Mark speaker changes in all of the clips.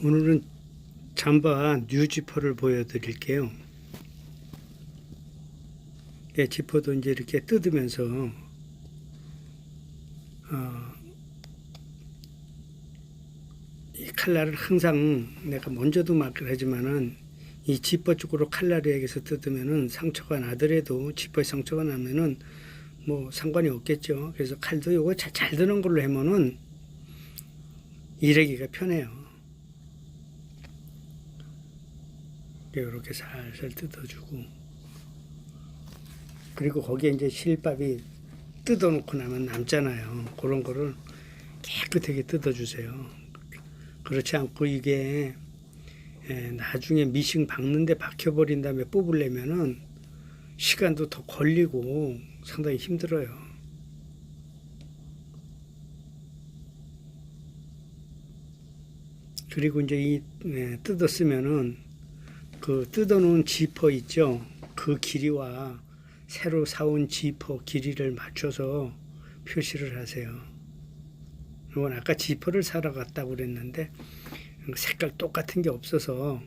Speaker 1: 오늘은 잠바 뉴지퍼를 보여드릴게요. 예, 지퍼도 이제 이렇게 뜯으면서 어, 이 칼날을 항상 내가 먼저도 말을 하지만은 이 지퍼 쪽으로 칼날에게서 뜯으면은 상처가 나더라도 지퍼에 상처가 나면은 뭐 상관이 없겠죠. 그래서 칼도 요거 잘, 잘 드는 걸로 하면은 일하기가 편해요. 이렇게 살살 뜯어주고 그리고 거기에 이제 실밥이 뜯어놓고 나면 남잖아요. 그런 거를 깨끗하게 뜯어주세요. 그렇지 않고 이게 예, 나중에 미싱 박는데 박혀버린 다음에 뽑으려면은 시간도 더 걸리고 상당히 힘들어요. 그리고 이제 이 예, 뜯었으면은 그 뜯어놓은 지퍼 있죠. 그 길이와 새로 사온 지퍼 길이를 맞춰서 표시를 하세요. 이건 아까 지퍼를 사러 갔다고 그랬는데 색깔 똑같은 게 없어서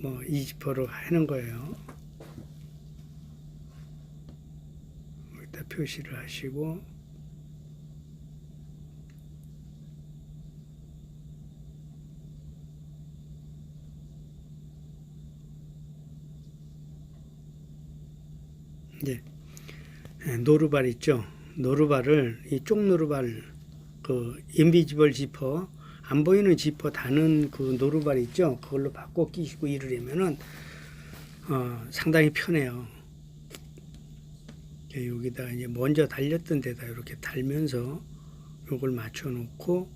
Speaker 1: 뭐 이 지퍼로 하는 거예요. 여기다 표시를 하시고 이제 예, 노루발 있죠. 노루발을 이 쪽 노루발 그 인비지블 지퍼 안 보이는 지퍼 다는 그 노루발 있죠. 그걸로 바꿔 끼시고 하면은 어, 상당히 편해요. 예, 여기다 이제 먼저 달렸던 데다 이렇게 달면서 요걸 맞춰 놓고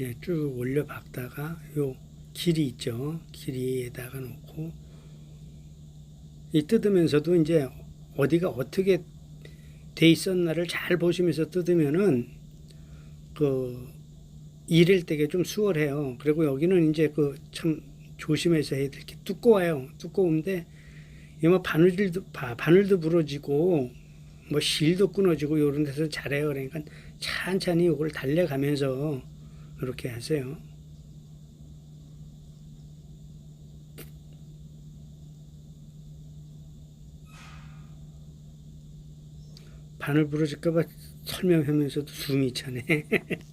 Speaker 1: 예, 쭉 올려 박다가 요 길이 있죠. 길이에다가 놓고 이 뜯으면서도 이제 어디가 어떻게 돼 있었나를 잘 보시면서 뜯으면은 그 일할 때가 좀 수월해요. 그리고 여기는 이제 그 참 조심해서 해야 될 게 두꺼워요. 두꺼운데 이뭐 바늘도 바- 바늘도 부러지고 뭐 실도 끊어지고 이런 데서 잘해요. 그러니까 천천히 이걸 달래가면서 이렇게 하세요. 바늘 부러질까봐 설명하면서도 숨이 차네.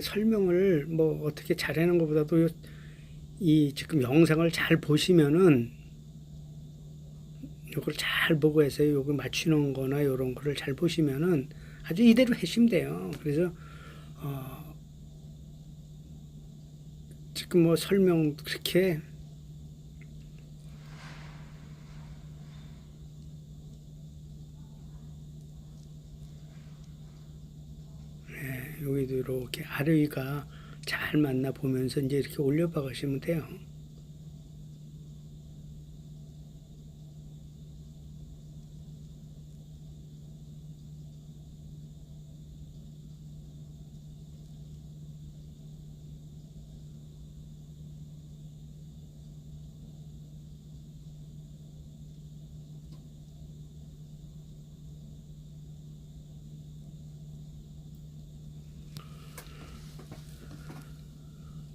Speaker 1: 설명을 뭐 어떻게 잘하는 것보다도 요- 이 지금 영상을 잘 보시면은 요걸 잘 보고 해서 요거 맞추는 거나 요런 거를 잘 보시면은 아주 이대로 하시면 돼요. 그래서 어 지금 뭐 설명 그렇게 이렇게 아래 위가 잘 맞나 보면서 이제 이렇게 올려 박으시면 돼요.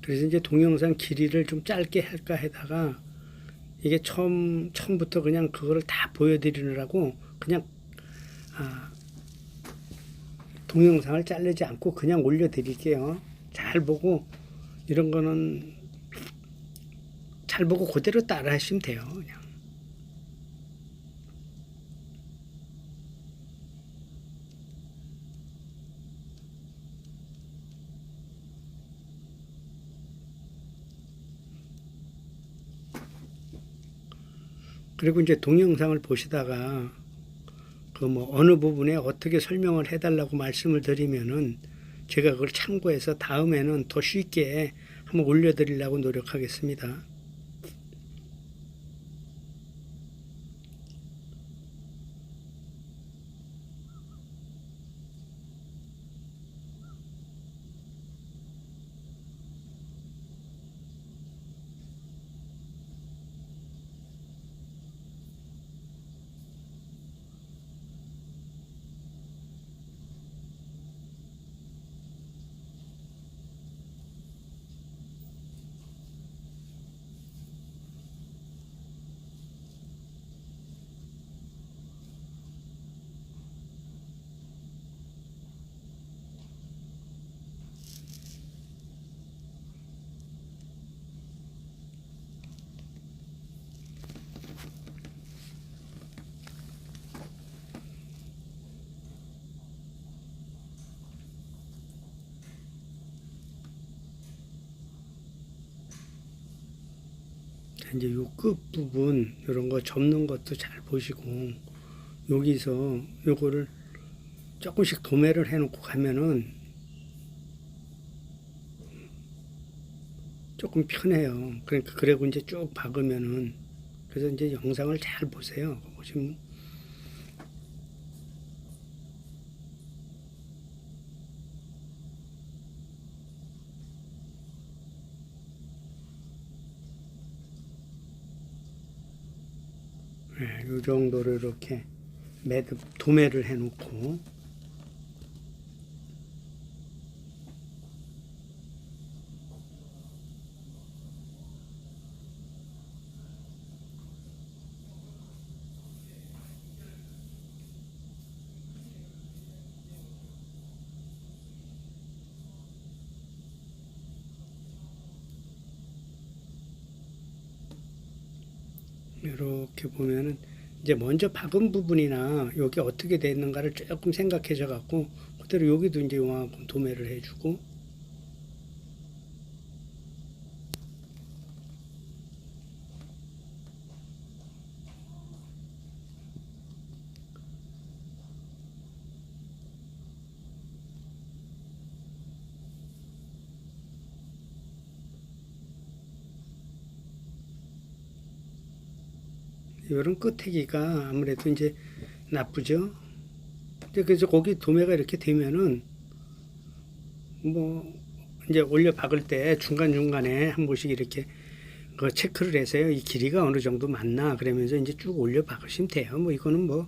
Speaker 1: 그래서 이제 동영상 길이를 좀 짧게 할까 해다가 이게 처음 처음부터 그냥 그거를 다 보여드리느라고 그냥 아, 동영상을 자르지 않고 그냥 올려드릴게요. 잘 보고 이런 거는 잘 보고 그대로 따라 하시면 돼요. 그냥. 그리고 이제 동영상을 보시다가 그 뭐 어느 부분에 어떻게 설명을 해달라고 말씀을 드리면은 제가 그걸 참고해서 다음에는 더 쉽게 한번 올려드리려고 노력하겠습니다. 이제 요 끝 부분 이런 거 접는 것도 잘 보시고 여기서 요거를 조금씩 도매를 해놓고 가면은 조금 편해요. 그러니까 그리고 이제 쭉 박으면은 그래서 이제 영상을 잘 보세요. 보시면 네, 이 정도로 이렇게 매듭 도매를 해 놓고. 이렇게 보면은 이제 먼저 박은 부분이나 여기 어떻게 돼 있는가를 조금 생각해서 갖고 그대로 여기도 이제 요만큼 도매를 해주고 이런 끝태기가 아무래도 이제 나쁘죠. 근데 그래서 거기 도매가 이렇게 되면은 뭐 이제 올려 박을 때 중간 중간에 한 번씩 이렇게 그 체크를 해서요. 이 길이가 어느 정도 맞나 그러면서 이제 쭉 올려 박으시면 돼요. 뭐 이거는 뭐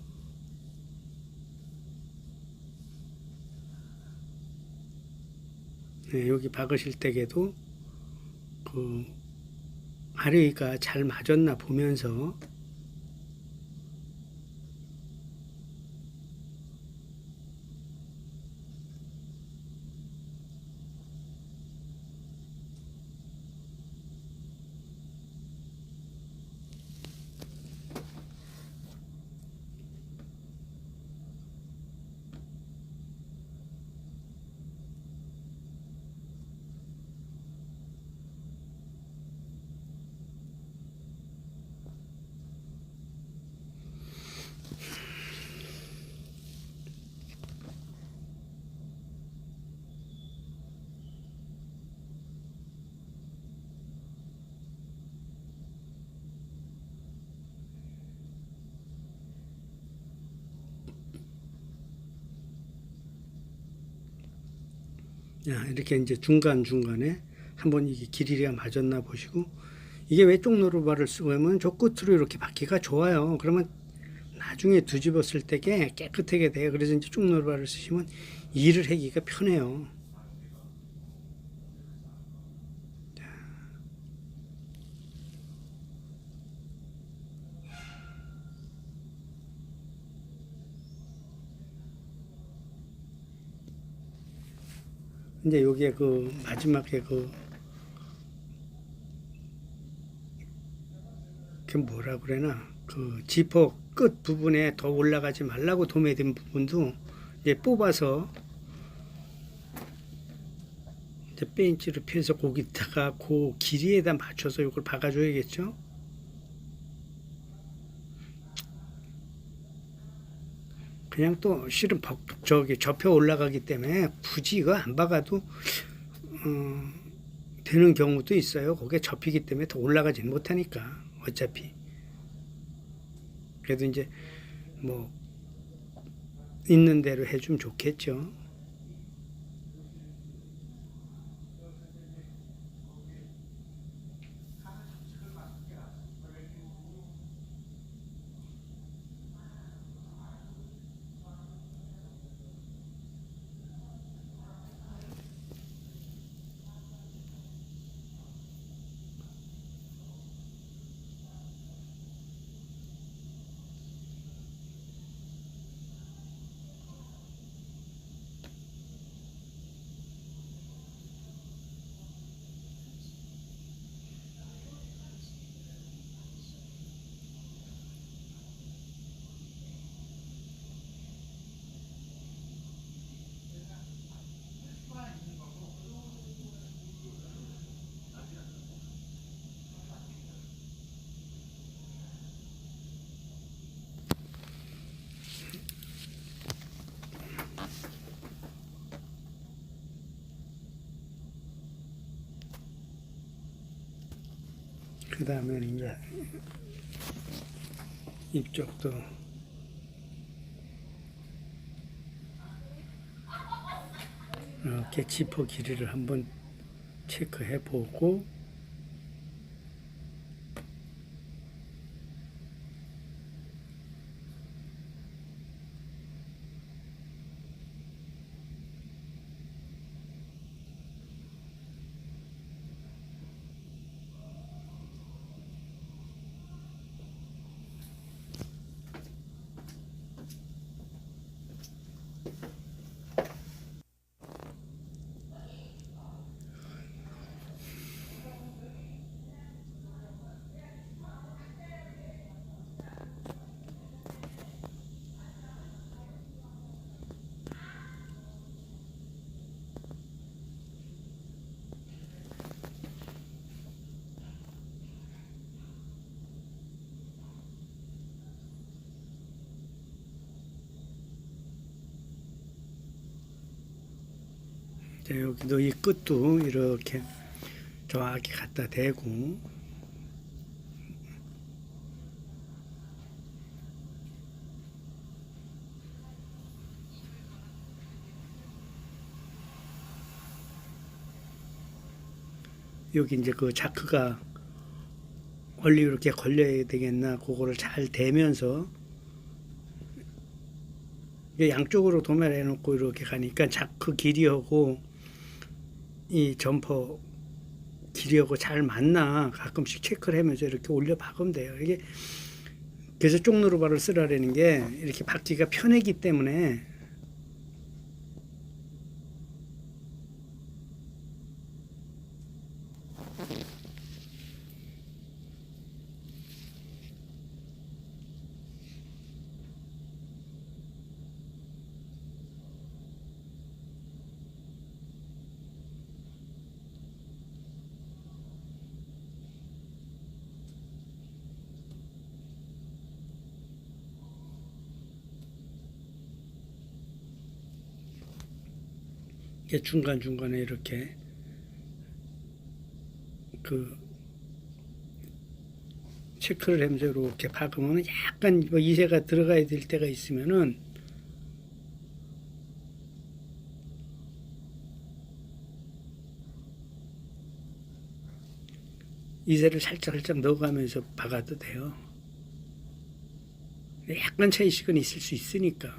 Speaker 1: 네, 여기 박으실 때에도 그 아래가 잘 맞았나 보면서 이렇게 이제 중간중간에 한번 이게 길이가 맞았나 보시고 이게 왜 쪽노루발을 쓰고 하면 저 끝으로 이렇게 받기가 좋아요. 그러면 나중에 뒤집었을 때게 깨끗하게 돼요. 그래서 이제 쪽 노루발을 쓰시면 일을 하기가 편해요. 이제 여기에 그 마지막에 그 그게 뭐라 그래나 그 지퍼 끝 부분에 더 올라가지 말라고 도매된 부분도 이제 뽑아서 이제 벤치로 펴서 거기다가 그 길이에다 맞춰서 이걸 박아줘야겠죠. 그냥 또 실은 벅, 저기 접혀 올라가기 때문에 굳이 이거 안 박아도 어, 되는 경우도 있어요. 거기에 접히기 때문에 더 올라가지는 못하니까 어차피. 그래도 이제 뭐 있는 대로 해주면 좋겠죠. 그 다음에 이제 이쪽도. 이렇게 지퍼 길이를 한번 체크해 보고 이제 여기도 이 끝도 이렇게 정확히 갖다 대고. 여기 이제 그 자크가 원리 이렇게 걸려야 되겠나 그거를 잘 대면서 양쪽으로 도매를 해놓고 이렇게 가니까 자크 길이하고 이 점퍼 길이하고 잘 맞나 가끔씩 체크를 하면서 이렇게 올려 박으면 돼요. 이게 그래서 쪽누르바를 쓰라라는 게 이렇게 박기가 편하기 때문에 이게 중간 중간에 이렇게 그 체크를 하면서 이렇게 박으면 약간 뭐 이세가 들어가야 될 때가 있으면은 이세를 살짝 살짝 넣어가면서 박아도 돼요. 약간 차이씩은 있을 수 있으니까.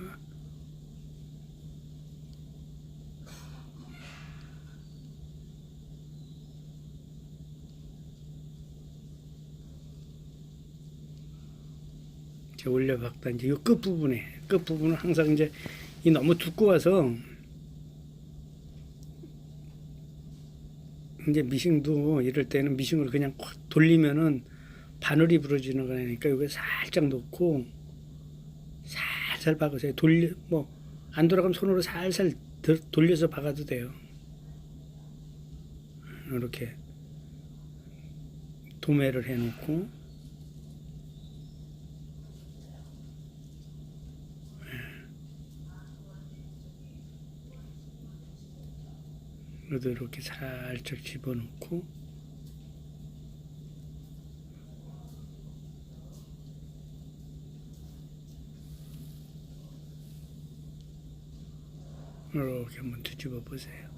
Speaker 1: 이제 올려박다 이제 이 끝 부분에 끝 부분은 항상 이제 이 너무 두꺼워서 이제 미싱도 이럴 때는 미싱을 그냥 확 돌리면은 바늘이 부러지는 거니까 이거 살짝 놓고 살살 박으세요. 돌려 뭐 안 돌아가면 손으로 살살 들- 돌려서 박아도 돼요. 이렇게 도매를 해놓고 그래도 이렇게 살짝 집어넣고 이렇게 한번 뒤집어 보세요.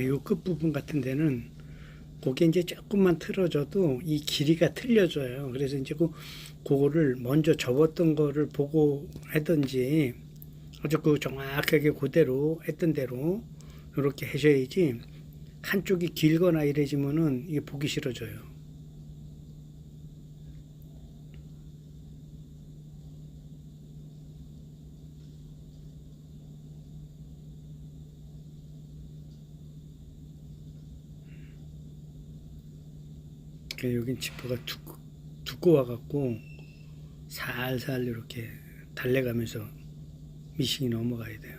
Speaker 1: 이 끝부분 같은 데는 그게 이제 조금만 틀어져도 이 길이가 틀려져요. 그래서 이제 그, 그거를 먼저 접었던 거를 보고 하든지 아주 그 정확하게 그대로 했던 대로 이렇게 하셔야지 한쪽이 길거나 이래지면은 이게 보기 싫어져요. 그러니까 여긴 지퍼가 두꺼, 두꺼워 갖고 살살 이렇게 달래가면서 미싱이 넘어가야 돼요.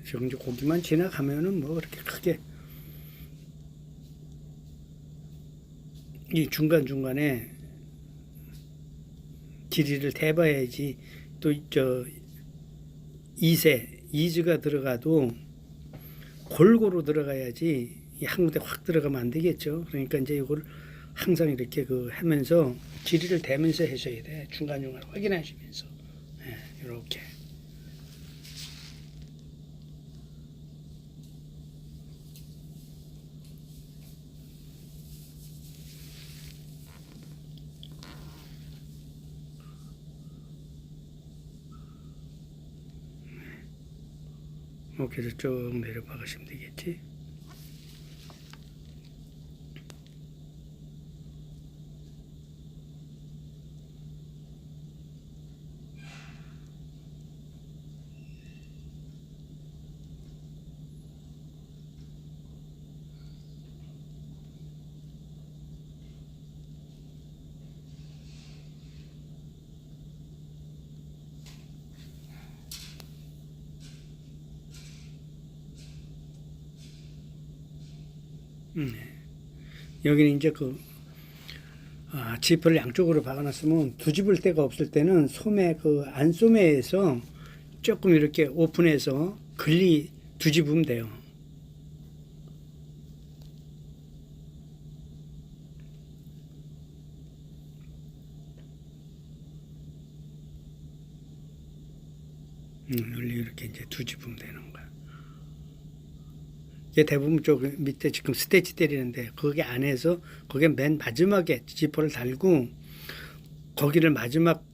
Speaker 1: 이제 고기만 지나가면은 뭐 그렇게 크게 이 중간 중간에 길이를 대봐야지 또저 이세 이즈가 들어가도 골고루 들어가야지 이한 군데 확 들어가면 안 되겠죠. 그러니까 이제 이걸 항상 이렇게 그 하면서 길이를 대면서 하셔야 돼. 중간 중간 확인하시면서 예, 이렇게. 이렇게 해서 쭉 내려 박으시면 되겠지. 음, 네. 여기는 이제 그 아, 지퍼를 양쪽으로 박아놨으면 뒤집을 데가 없을 때는 소매 그 안소매에서 조금 이렇게 오픈해서 글리 뒤집으면 돼요. 음, 이렇게 이제 뒤집으면 되는. 이게 대부분 쪽 밑에 지금 스테치 때리는데 거기 안에서 거기 맨 마지막에 지퍼를 달고 거기를 마지막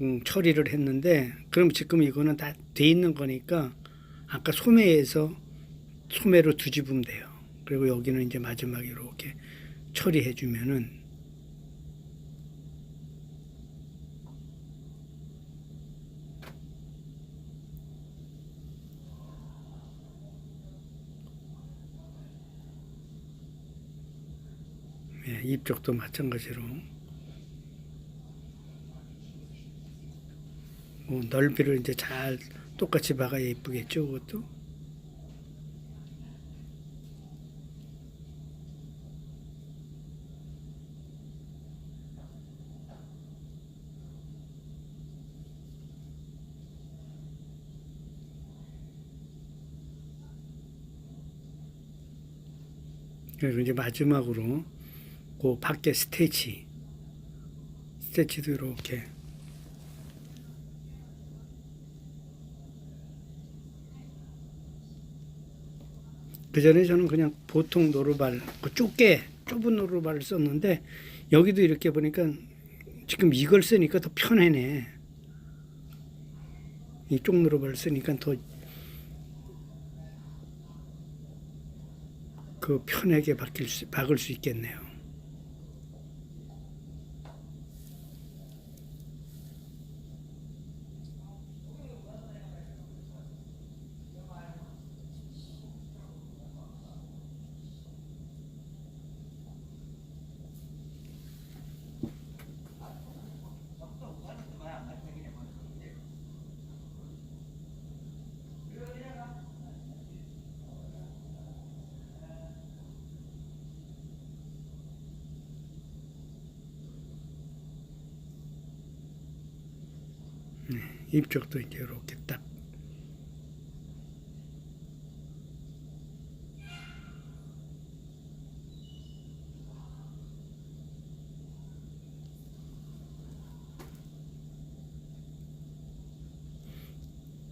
Speaker 1: 음, 처리를 했는데 그럼 지금 이거는 다 돼 있는 거니까 아까 소매에서 소매로 뒤집으면 돼요. 그리고 여기는 이제 마지막에 이렇게 처리해 주면은 네, 이쪽도 마찬가지로 뭐 넓이를 이제 잘 똑같이 박아야 예쁘겠죠, 그것도. 그리고 이제 마지막으로 그 밖에 스테치 스테치도 이렇게 그 전에 저는 그냥 보통 노루발 그 좁게 좁은 노루발을 썼는데 여기도 이렇게 보니까 지금 이걸 쓰니까 더 편하네 이쪽 노루발을 쓰니까 더 그 편하게 박힐 수, 박을 수 있겠네요. 입쪽도 이제 이렇게 딱.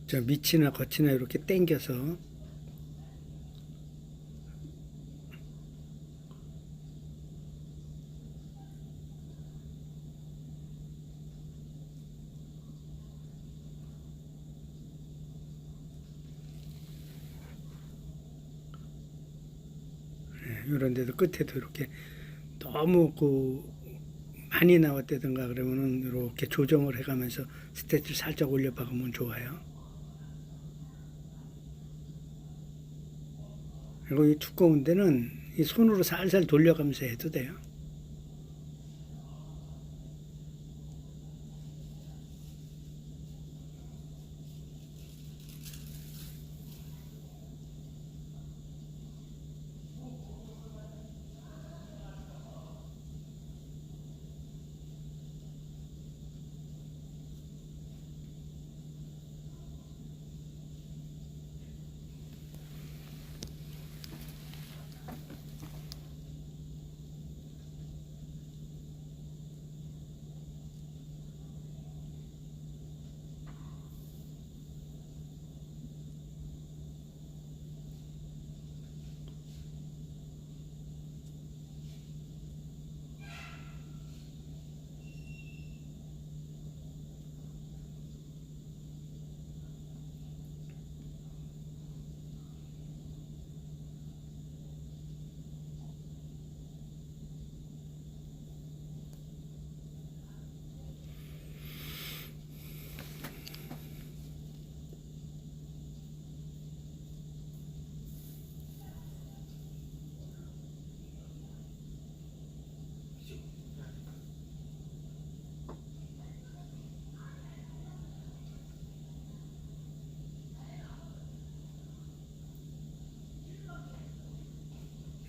Speaker 1: 저 밑이나 겉이나 이렇게 당겨서 이런 데도 끝에도 이렇게 너무 그 많이 나왔다든가 그러면은 이렇게 조정을 해가면서 스테치를 살짝 올려 박으면 좋아요. 그리고 이 두꺼운 데는 이 손으로 살살 돌려가면서 해도 돼요.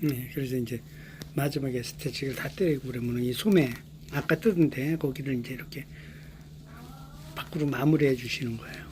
Speaker 1: 네, 그래서 이제 마지막에 스테치를 다 때리고 그러면은 이 소매 아까 뜯은데 거기를 이제 이렇게 밖으로 마무리해 주시는 거예요.